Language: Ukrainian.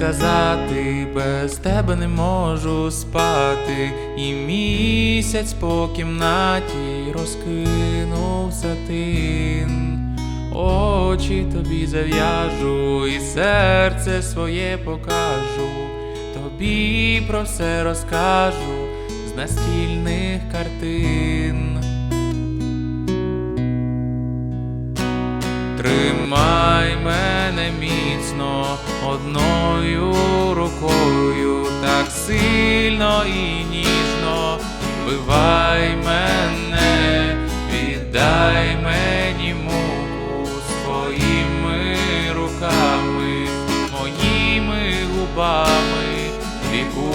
сказати, без тебе не можу спати, і місяць по кімнаті розкинув сатин. Очі тобі зав'яжу і серце своє покажу, тобі про все розкажу з настільних картин. Тримай міцно одною рукою, так сильно і ніжно, вбивай мене, віддай мені муку своїми руками, моїми губами, віку